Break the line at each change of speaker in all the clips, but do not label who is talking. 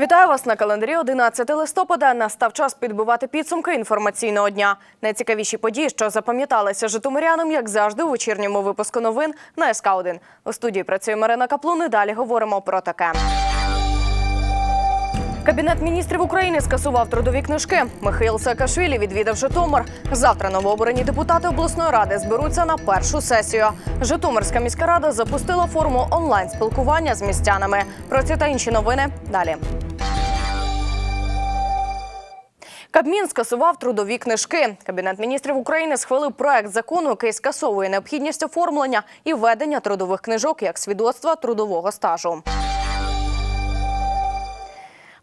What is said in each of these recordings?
Вітаю вас на календарі 11 листопада. Настав час підбивати підсумки інформаційного дня. Найцікавіші події, що запам'яталися житомирянам, як завжди, у вечірньому випуску новин на СК 1 У студії працює Марина Каплун. і Далі говоримо про таке. Кабінет міністрів України скасував трудові книжки. Михаїл Саакашвілі відвідав Житомир. Завтра новообрані депутати обласної ради зберуться на першу сесію. Житомирська міська рада запустила форму онлайн спілкування з містянами. Про ці та інші новини далі. Кабмін скасував трудові книжки. Кабінет міністрів України схвалив проект закону, який скасовує необхідність оформлення і ведення трудових книжок як свідоцтва трудового стажу.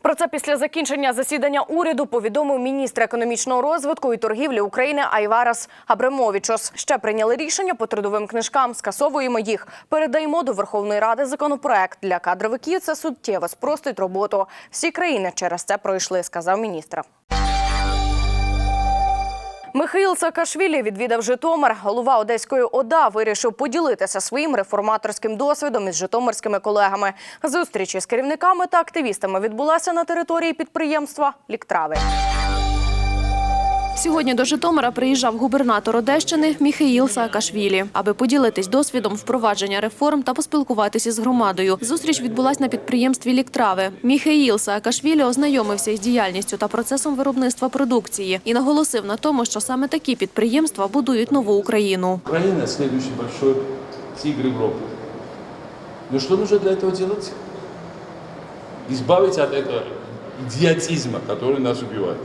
Про це після закінчення засідання уряду повідомив міністр економічного розвитку і торгівлі України Айварас Абрамовічос. Ще прийняли рішення по трудовим книжкам. Скасовуємо їх. Передаємо до Верховної Ради законопроект для кадровиків. Це суттєво спростить роботу. Всі країни через це пройшли, сказав міністр. Михаїл Саакашвілі відвідав Житомир. Голова Одеської ОДА вирішив поділитися своїм реформаторським досвідом із житомирськими колегами. Зустрічі з керівниками та активістами відбулася на території підприємства Ліктрави.
Сьогодні до Житомира приїжджав губернатор Одещини Міхаїл Саакашвілі, аби поділитись досвідом впровадження реформ та поспілкуватися з громадою. Зустріч відбулась на підприємстві Ліктрави. Міхаїл Саакашвілі ознайомився із діяльністю та процесом виробництва продукції і наголосив на тому, що саме такі підприємства будують нову Україну.
Украина – следующий большой тигр Европы. Но что нужно для этого делать? Избавиться от этого идиотизма, который нас убивает.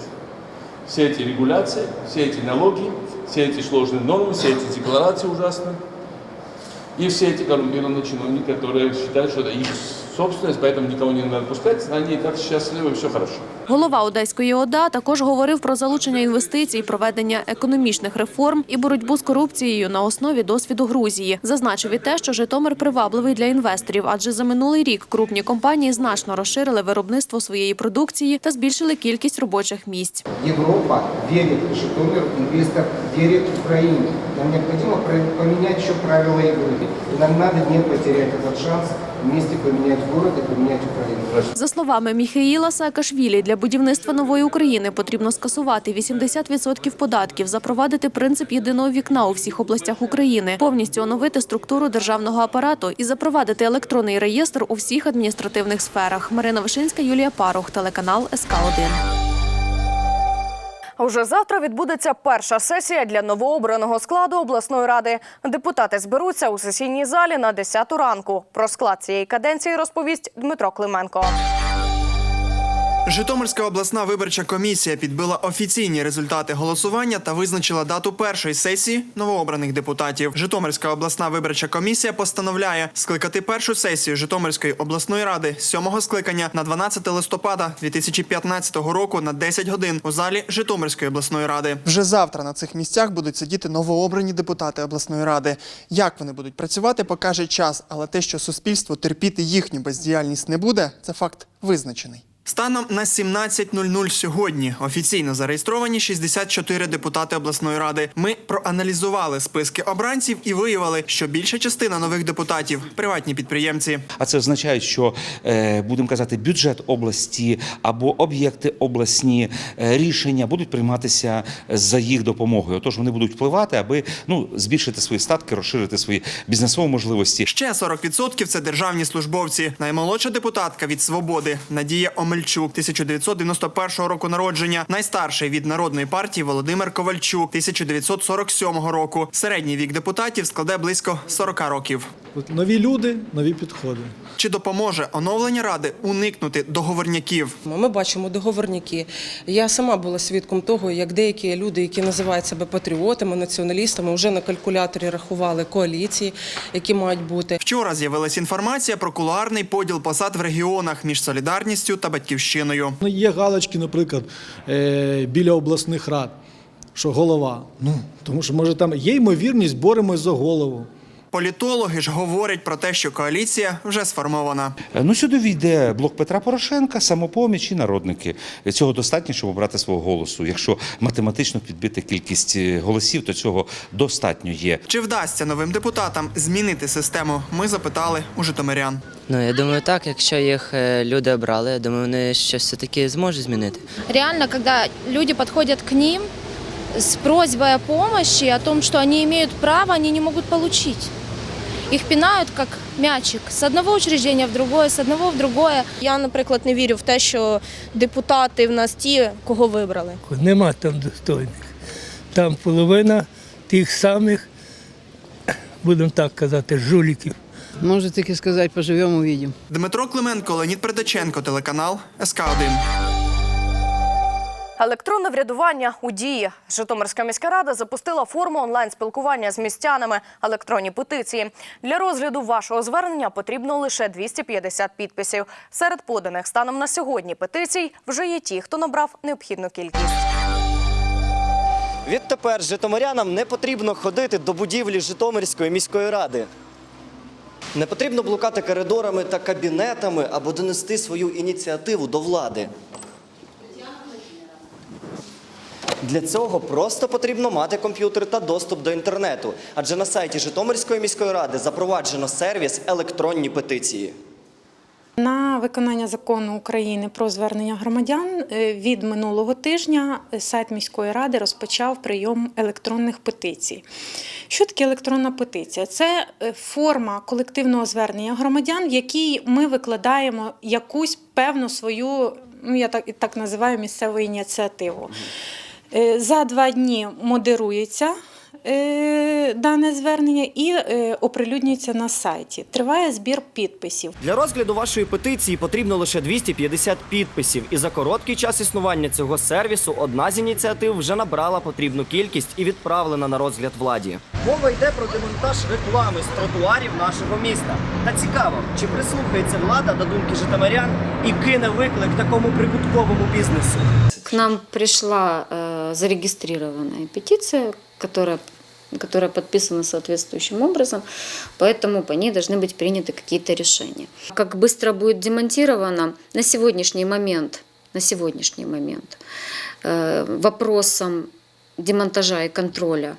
Все эти регуляции, все эти налоги, все эти сложные нормы, все эти декларации ужасные. И все эти коррумпированные чиновники, которые считают, что это их собственность, поэтому никого не надо пускать, они и так счастливы, все хорошо.
Голова Одеської ОДА також говорив про залучення інвестицій, проведення економічних реформ і боротьбу з корупцією на основі досвіду Грузії. Зазначив і те, що Житомир привабливий для інвесторів, адже за минулий рік крупні компанії значно розширили виробництво своєї продукції та збільшили кількість робочих місць.
Европа верит Житомиру, инвестор верит Украине. Нам необходимо про- поменять еще правила игры. И нам надо не потерять этот шанс вместе поменять город и поменять Украину.
За словами Міхаїла Саакашвілі, для будівництва нової України потрібно скасувати 80% податків, запровадити принцип єдиного вікна у всіх областях України, повністю оновити структуру державного апарату і запровадити електронний реєстр у всіх адміністративних сферах. Марина Вишинська, Юлія Парух, телеканал СК 1
Уже завтра відбудеться перша сесія для новообраного складу обласної ради. Депутати зберуться у сесійній залі на 10 ранку. Про склад цієї каденції розповість Дмитро Клименко.
Житомирська обласна виборча комісія підбила офіційні результати голосування та визначила дату першої сесії новообраних депутатів. Житомирська обласна виборча комісія постановляє скликати першу сесію Житомирської обласної ради сьомого скликання на 12 листопада 2015 року на 10 годин у залі Житомирської обласної ради. Вже завтра на цих місцях будуть сидіти новообрані депутати обласної ради. Як вони будуть працювати, покаже час, але те, що суспільство терпіти їхню бездіяльність не буде, це факт визначений. Станом на 17.00 сьогодні офіційно зареєстровані 64 депутати обласної ради. Ми проаналізували списки обранців і виявили, що більша частина нових депутатів приватні підприємці.
А це означає, що е, будемо казати, бюджет області або об'єкти обласні е, рішення будуть прийматися за їх допомогою. Тож вони будуть впливати, аби ну збільшити свої статки, розширити свої бізнесові можливості.
Ще 40% – це державні службовці. Наймолодша депутатка від свободи Надія Омельчук, 1991 року народження. Найстарший від народної партії Володимир Ковальчук, 1947 року. Середній вік депутатів складе близько 40 років.
От нові люди, нові підходи.
Чи допоможе оновлення ради уникнути договорняків?
Ми бачимо договорники. Я сама була свідком того, як деякі люди, які називають себе патріотами, націоналістами, вже на калькуляторі рахували коаліції, які мають бути.
Вчора з'явилася інформація про кулуарний поділ посад в регіонах між солідарністю та батьківщиною.
Ну, є галочки, наприклад, е, біля обласних рад, що голова. Ну, тому що, може, там є ймовірність, боремось за голову.
Політологи ж говорять про те, що коаліція вже сформована.
Е, Ну сюди війде блок Петра Порошенка, самопоміч і народники. Цього достатньо, щоб обрати свого голосу. Якщо математично підбити кількість е, голосів, то цього достатньо є.
Чи вдасться новим депутатам змінити систему? Ми запитали у житомирян.
Ну, я думаю, так, якщо їх е, люди обрали, я думаю, вони щось все-таки зможуть змінити.
реально, когда люди подходят к ним с просьбой о помощи, о том, что они имеют право, они не могут получить. Их пинают как мячик з одного учреждения в другое, з одного в другое. Я, наприклад, не вірю в те, що депутати в нас ті, кого вибрали.
Нема там достойних. Там половина тих самих, будемо так казати, жуліків.
Можу тільки сказати, поживемо, увидимо.
Дмитро Клименко, Леонід Придаченко, телеканал СК 1
Електронне врядування у дії. Житомирська міська рада запустила форму онлайн-спілкування з містянами електронні петиції. Для розгляду вашого звернення потрібно лише 250 підписів. Серед поданих станом на сьогодні петицій вже є ті, хто набрав необхідну кількість.
Відтепер житомирянам не потрібно ходити до будівлі Житомирської міської ради. Не потрібно блукати коридорами та кабінетами або донести свою ініціативу до влади. Для цього просто потрібно мати комп'ютер та доступ до інтернету, адже на сайті Житомирської міської ради запроваджено сервіс електронні петиції.
На виконання закону України про звернення громадян е, від минулого тижня е, сайт міської ради розпочав прийом електронних петицій. Що таке електронна петиція? Це е, форма колективного звернення громадян, в якій ми викладаємо якусь певну свою, ну я так, так називаю місцеву ініціативу. Е, За два дні модерується е, дане звернення і е, оприлюднюється на сайті. Триває збір підписів.
Для розгляду вашої петиції потрібно лише 250 підписів, і за короткий час існування цього сервісу одна з ініціатив вже набрала потрібну кількість і відправлена на розгляд владі. Мова йде про демонтаж реклами з тротуарів нашого міста. Та цікаво, чи прислухається влада до думки житомирян і кине виклик такому прибутковому бізнесу.
К нам пришла э, зарегистрированная петиция, которая которая подписана соответствующим образом, поэтому по ней должны быть приняты какие-то решения. Как быстро будет демонтировано на сегодняшний момент, на сегодняшний момент э, вопросом демонтажа и контроля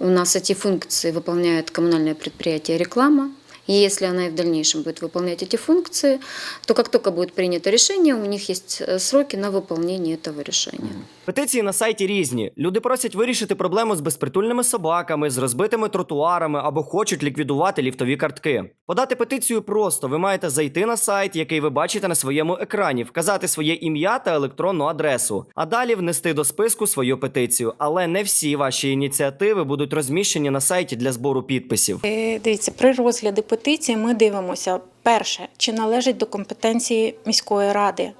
у нас эти функции выполняет коммунальное предприятие «Реклама». И если она и в дальнейшем будет выполнять эти функции, то как только будет принято решение, у них есть э, сроки на выполнение этого решения.
Петиції на сайті різні. Люди просять вирішити проблему з безпритульними собаками, з розбитими тротуарами або хочуть ліквідувати ліфтові картки. Подати петицію просто. Ви маєте зайти на сайт, який ви бачите на своєму екрані, вказати своє ім'я та електронну адресу, а далі внести до списку свою петицію. Але не всі ваші ініціативи будуть розміщені на сайті для збору підписів.
Е, Дивіться, при розгляді петиції ми дивимося. Перше, чи належить до компетенції міської ради,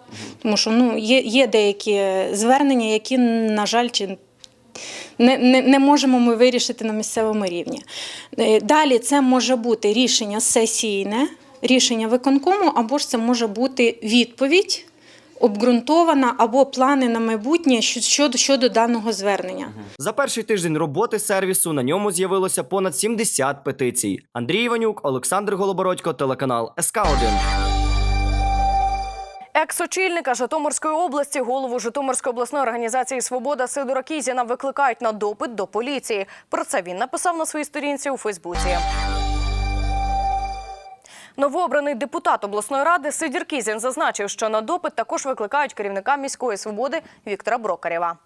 тому що ну є, є деякі звернення, які, на жаль, чи не, не, не можемо ми вирішити на місцевому рівні. Е, Далі це може бути рішення сесійне, рішення виконкому, або ж це може бути відповідь обґрунтована або плани на майбутнє щодо, щодо даного звернення.
За перший тиждень роботи сервісу на ньому з'явилося понад 70 петицій. Андрій Іванюк, Олександр Голобородько, телеканал СК 1
Екс-очільника Житомирської області, голову Житомирської обласної організації Свобода Сидора Кізіна викликають на допит до поліції. Про це він написав на своїй сторінці у Фейсбуці. Новообраний депутат обласної ради Сидір Кізін зазначив, що на допит також викликають керівника міської свободи Віктора Брокарєва.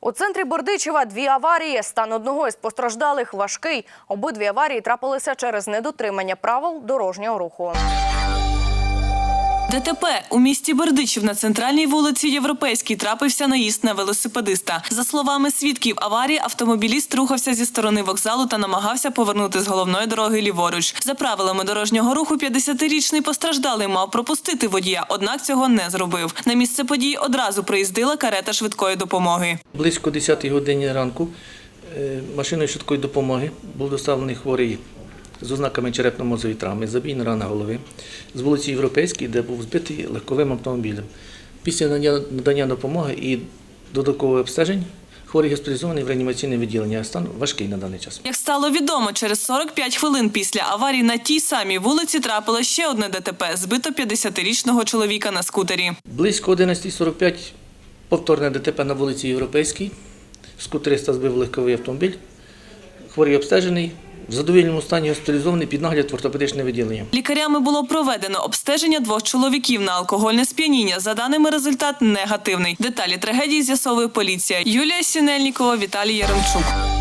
У центрі Бордичева дві аварії. Стан одного із постраждалих важкий. Обидві аварії трапилися через недотримання правил дорожнього руху.
ДТП у місті Бердичів на центральній вулиці Європейській трапився наїзд на велосипедиста. За словами свідків аварії, автомобіліст рухався зі сторони вокзалу та намагався повернути з головної дороги ліворуч. За правилами дорожнього руху, 50-річний постраждалий мав пропустити водія, однак цього не зробив. На місце події одразу приїздила карета швидкої допомоги.
Близько 10 годині ранку е, машиною швидкої допомоги був доставлений хворий з ознаками черепно-мозової травми, забійна рана голови з вулиці Європейській, де був збитий легковим автомобілем. Після надання- допомоги і додаткових обстежень хворий госпіталізований в реанімаційне відділення, а стан важкий на даний час.
Як стало відомо, через 45 хвилин після аварії на тій самій вулиці трапило ще одне ДТП. Збито 50-річного чоловіка на скутері.
Близько 11.45 повторне ДТП на вулиці Європейській. Скутериста збив легковий автомобіль. Хворий обстежений, В задовільному стані госпіталізований під нагляд в ортопедичне відділення.
Лікарями було проведено обстеження двох чоловіків на алкогольне сп'яніння. За даними результат негативний. Деталі трагедії з'ясовує поліція. Юлія Сінельнікова, Віталій Яремчук.